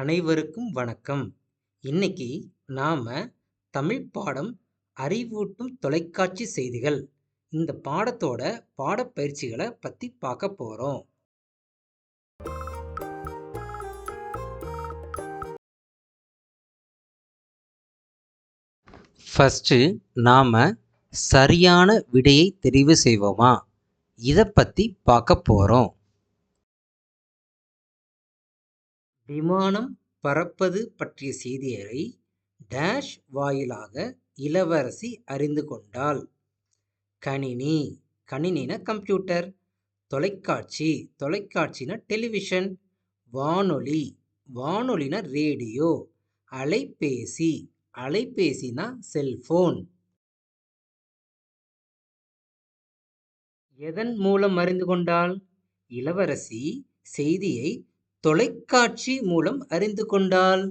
அனைவருக்கும் வணக்கம். இன்னைக்கு நாம் தமிழ் பாடம் அறிவூட்டும் தொலைக்காட்சி செய்திகள். இந்த பாடத்தோட பாடப்பயிற்சிகளை பற்றி பார்க்க போகிறோம் ஃபஸ்ட்டு நாம் சரியான விடையை தெரிவு செய்வோமா? இதை பற்றி பார்க்க போகிறோம் விமானம் பறப்பது பற்றிய செய்தியை டேஷ் வாயிலாக இளவரசி அறிந்து கொண்டாள். கணினி கணினின கம்ப்யூட்டர் தொலைக்காட்சி தொலைக்காட்சின டெலிவிஷன் வானொலி வானொலின ரேடியோ அலைபேசி அலைபேசினா செல்போன். எதன் மூலம் அறிந்து கொண்டாள்? இளவரசி செய்தியை தொலைக்காட்சி மூலம் அறிந்து கொண்டாள்.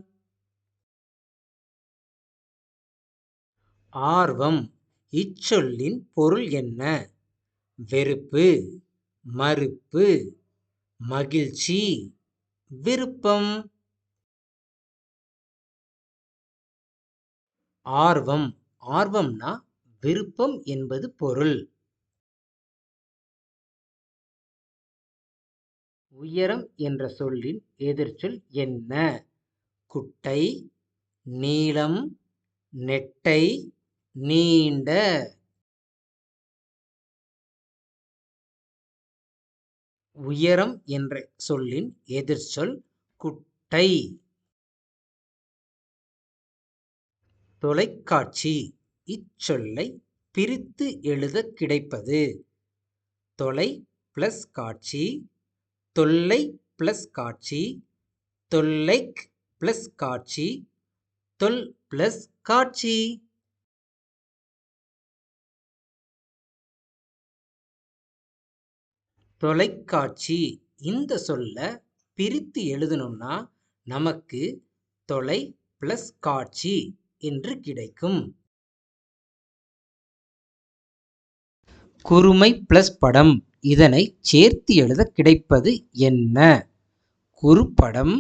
ஆர்வம். இச்சொல்லின் பொருள் என்ன? வெறுப்பு. மறுப்பு. மகிழ்ச்சி. விருப்பம். ஆர்வம். ஆர்வம்னா விருப்பம் என்பது பொருள். உயரம் என்ற சொல்லின் எதிர்ச்சொல் என்ன? குட்டை நீளம் நெட்டை நீண்ட. உயரம் என்ற சொல்லின் எதிர்ச்சொல் குட்டை. தொலைக்காட்சி இச்சொல்லை பிரித்து எழுத கிடைப்பது. தொலை பிளஸ் காட்சி தொல்லை பிளஸ் காட்சி தொல்லைக் பிளஸ் காட்சி தொல் பிளஸ் காட்சி. தொலைக்காட்சி இந்த சொல்ல பிரித்து எழுதணும்னா நமக்கு தொலை பிளஸ் காட்சி என்று கிடைக்கும். குறுமை பிளஸ் படம். இதனை சேர்த்து எழுத கிடைப்பது என்ன? குறுப்படம்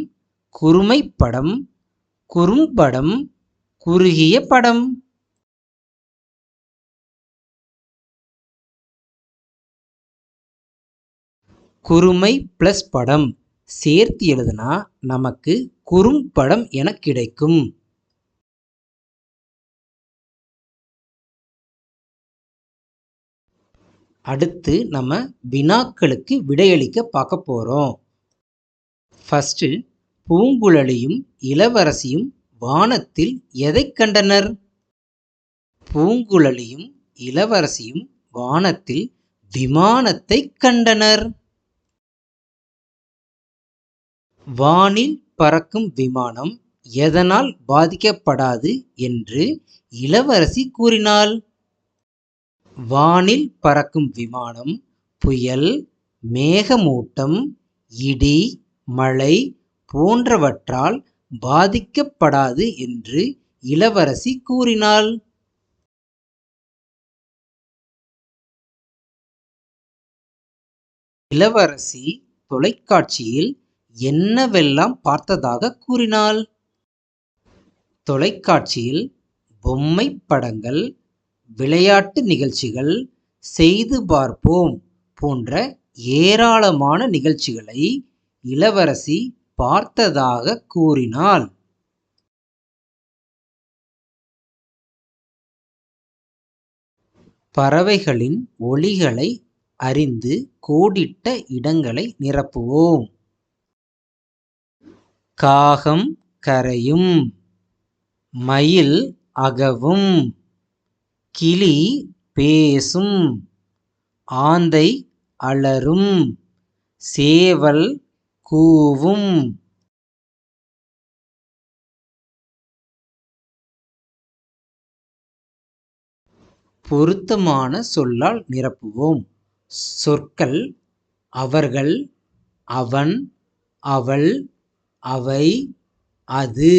குறுமைப்படம் குறும்படம் குறுகிய படம். குறுமை பிளஸ் படம் சேர்த்து எழுதுனா நமக்கு குறும்படம் என கிடைக்கும். அடுத்து நம்ம வினாக்களுக்கு விடையளிக்க பார்க்க போகிறோம் ஃபஸ்ட்டு பூங்குழலியும் இளவரசியும் வானத்தில் எதை கண்டனர்? பூங்குழலியும் இளவரசியும் வானத்தில் விமானத்தை கண்டனர். வானில் பறக்கும் விமானம் எதனால் பாதிக்கப்படாது என்று இளவரசி கூறினாள். வானில் பறக்கும் விமானம் புயல் மேகமூட்டம் இடி மழை போன்றவற்றால் பாதிக்கப்படாது என்று இளவரசி கூறினாள். இளவரசி தொலைக்காட்சியில் என்னவெல்லாம் பார்த்ததாக கூறினாள்? தொலைக்காட்சியில் பொம்மை படங்கள் விளையாட்டு நிகழ்ச்சிகள் செய்து பார்ப்போம் போன்ற ஏராளமான நிகழ்ச்சிகளை இளவரசி பார்த்ததாக கூறினாள். பறவைகளின் ஒலிகளை அறிந்து கோடிட்ட இடங்களை நிரப்புவோம். காகம் கரையும் மயில் அகவும். கிளி பேசும் ஆந்தை அலறும் சேவல் கூவும். பொருத்தமான சொல்லால் நிரப்புவோம். சொற்கள் அவர்கள் அவன் அவள் அவை அது.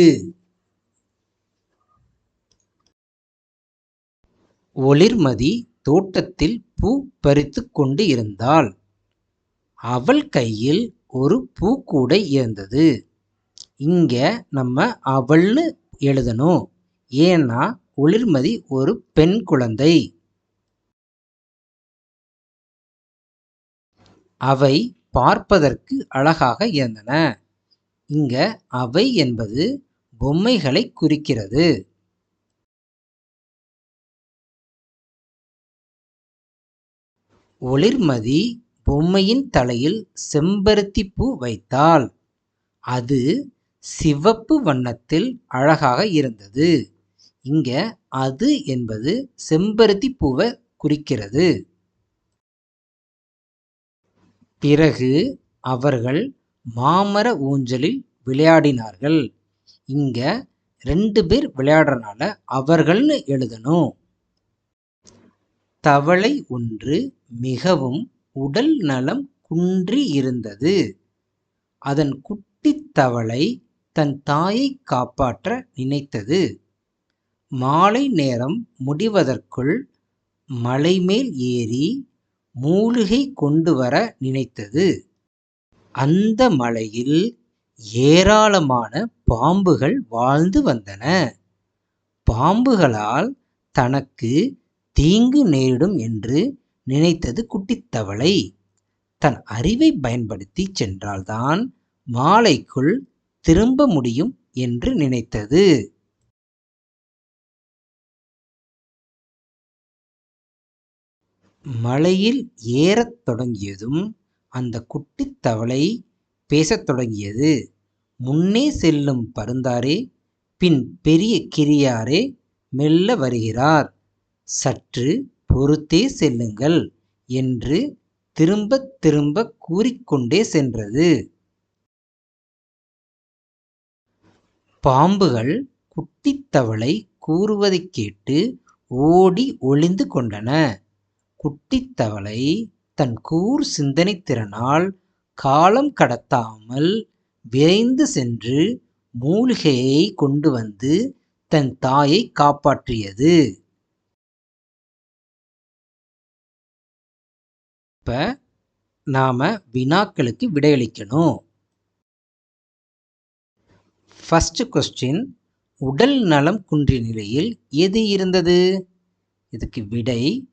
ஒளிர்மதி தோட்டத்தில் பூ பறித்துக் கொண்டு இருந்தாள். அவள் கையில் ஒரு பூக்கூடை இருந்தது. இங்க நம்ம அவள்னு எழுதணும். ஏன்னா ஒளிர்மதி ஒரு பெண் குழந்தை. அவை பார்ப்பதற்கு அழகாக இருந்தன. இங்க அவை என்பது பொம்மைகளை குறிக்கிறது. ஒளிர்மதி பொம்மையின் தலையில் செம்பருத்தி பூ வைத்தாள். அது சிவப்பு வண்ணத்தில் அழகாக இருந்தது. இங்க அது என்பது செம்பருத்தி பூவை குறிக்கிறது. பிறகு அவர்கள் மாமர ஊஞ்சலில் விளையாடினார்கள். இங்க ரெண்டு பேர் விளையாடுறனால அவர்கள்னு எழுதணும். தவளை ஒன்று மிகவும் உடல் நலம் குன்றி இருந்தது. அதன் குட்டித் தவளை தன் தாயை காப்பாற்ற நினைத்தது. மாலை நேரம் முடிவதற்குள் மலைமேல் ஏறி மூலிகை கொண்டு வர நினைத்தது. அந்த மலையில் ஏராளமான பாம்புகள் வாழ்ந்து வந்தன. பாம்புகளால் தனக்கு தீங்கு நேரிடும் என்று நினைத்தது குட்டித்தவளை. தன் அறிவை பயன்படுத்தி சென்றால்தான் மாலைக்குள் திரும்ப முடியும் என்று நினைத்தது. மலையில் ஏறத் தொடங்கியதும் அந்த குட்டித் தவளை பேசத் தொடங்கியது. முன்னே செல்லும் பருந்தாரே பின் பெரிய கிரியாரே மெல்ல வருகிறார். சற்று பொறுத்தே செல்லுங்கள் என்று திரும்பத் திரும்ப கூறிக்கொண்டே சென்றது. பாம்புகள் குட்டித்தவளை கூறுவதைக் கேட்டு ஓடி ஒளிந்து கொண்டன. குட்டித்தவளை தன் கூர் சிந்தனை திறனால் காலம் கடத்தாமல் விரைந்து சென்று மூலிகையை கொண்டு வந்து தன் தாயை காப்பாற்றியது. இப்போ நாம் வினாக்களுக்கு விடையளிக்கணும். ஃபஸ்ட்டு கொஸ்டின் உடல் நலம் குன்றிய நிலையில் எது இருந்தது? இதுக்கு விடை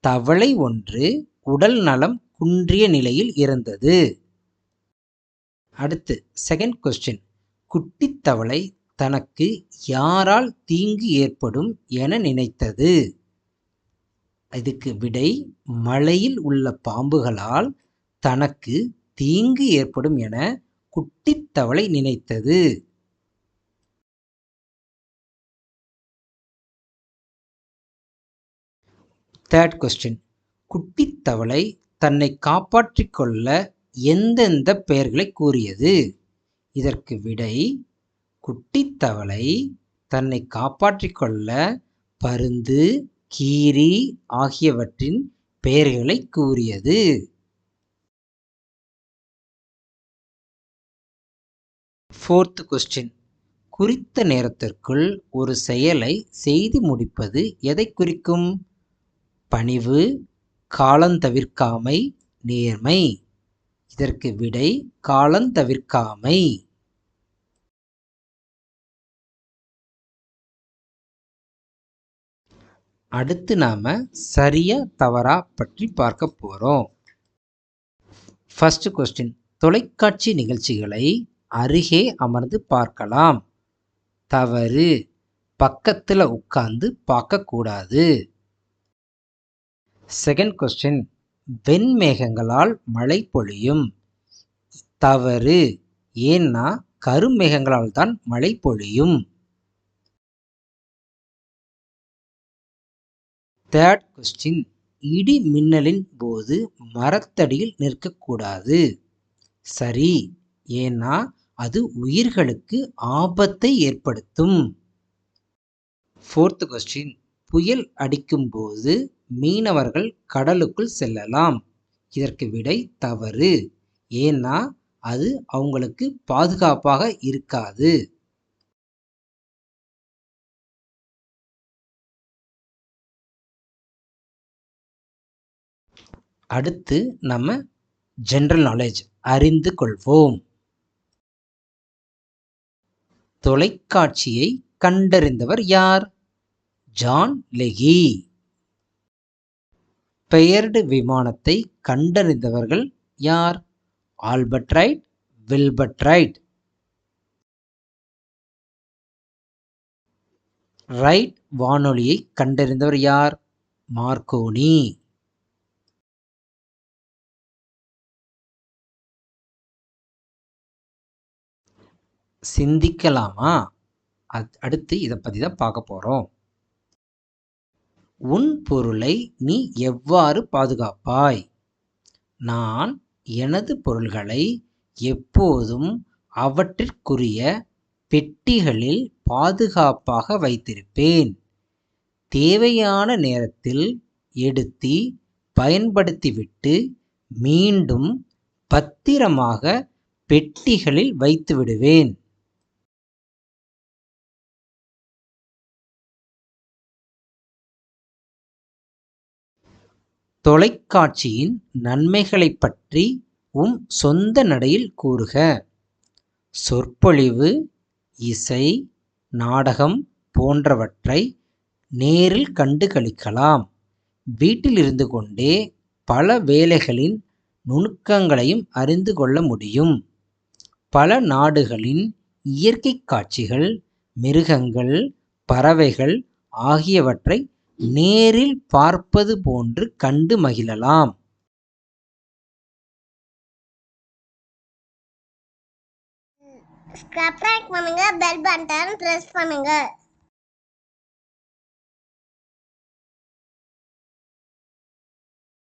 தவளை ஒன்று உடல் நலம் குன்றிய நிலையில் இருந்தது. அடுத்து செகண்ட் கொஸ்டின் குட்டித் தவளை தனக்கு யாரால் தீங்கு ஏற்படும் என நினைத்தது? இதுக்கு விடை மலையில் உள்ள பாம்புகளால் தனக்கு தீங்கு ஏற்படும் என குட்டித்தவளை நினைத்தது. தேர்ட் கொஸ்டின் குட்டித்தவளை தன்னை காப்பாற்றிக் கொள்ள எந்தெந்த பெயர்களை கூறியது? இதற்கு விடை குட்டித்தவளை தன்னை காப்பாற்றிக் கொள்ள பருந்து கீரி ஆகியவற்றின் பெயர்களை கூறியது. ஃபோர்த் கொஸ்டின் குறித்த நேரத்திற்குள் ஒரு செயலை செய்து முடிப்பது எதை குறிக்கும்? பணிவு காலந்தவிர்க்காமை நேர்மை. இதற்கு விடை காலந்தவிர்க்காமை அடுத்து நாம் சரியா தவறா பற்றி பார்க்க போகிறோம் ஃபஸ்ட்டு கொஸ்டின் தொலைக்காட்சி நிகழ்ச்சிகளை அருகே அமர்ந்து பார்க்கலாம். தவறு. பக்கத்தில் உட்கார்ந்து பார்க்கக்கூடாது. செகண்ட் கொஸ்டின் வெண்மேகங்களால் மழை பொழியும். தவறு. ஏன்னா கருமேகங்களால் தான் மழை பொழியும். தேர்ட் கொஸ்டின் இடி மின்னலின் போது மரத்தடியில் நிற்கக்கூடாது. சரி ஏன்னா அது உயிர்களுக்கு ஆபத்தை ஏற்படுத்தும். ஃபோர்த் கொஸ்டின் புயல் அடிக்கும்போது மீனவர்கள் கடலுக்குள் செல்லலாம். இதற்கு விடை தவறு. ஏன்னா அது அவங்களுக்கு பாதுகாப்பாக இருக்காது. அடுத்து நம்ம ஜென்ரல் நாலேஜ் அறிந்து கொள்வோம். தொலைக்காட்சியை கண்டறிந்தவர் யார்? ஜான் லெகி பெயர்டு விமானத்தை கண்டறிந்தவர்கள் யார்? Albert Wright Wilbert Wright right வானொலியை கண்டறிந்தவர் யார்? மார்க்கோனி சிந்திக்கலாமா? அடுத்து இதை பற்றி தான் பார்க்க போகிறோம் உன் பொருளை நீ எவ்வாறு பாதுகாப்பாய்? நான் எனது பொருள்களை எப்போதும் அவற்றிற்குரிய பெட்டிகளில் பாதுகாப்பாக வைத்திருப்பேன். தேவையான நேரத்தில் எடுத்து பயன்படுத்திவிட்டு மீண்டும் பத்திரமாக பெட்டிகளில் வைத்து விடுவேன் தொலைக்காட்சியின் நன்மைகளைப் பற்றி உம் சொந்த நடையில் கூறுக. சொற்பொழிவு இசை நாடகம் போன்றவற்றை நேரில் கண்டு களிக்கலாம். வீட்டிலிருந்து கொண்டே பல வேலைகளின் நுணுக்கங்களையும் அறிந்து கொள்ள முடியும். பல நாடுகளின் இயற்கை காட்சிகள் மிருகங்கள் பறவைகள் ஆகியவற்றை நேரில் பார்ப்பது போன்று கண்டு மகிழலாம். சப்ஸ்கிரைப் பண்ணுங்க பெல் பட்டன் பிரஸ் பண்ணுங்க.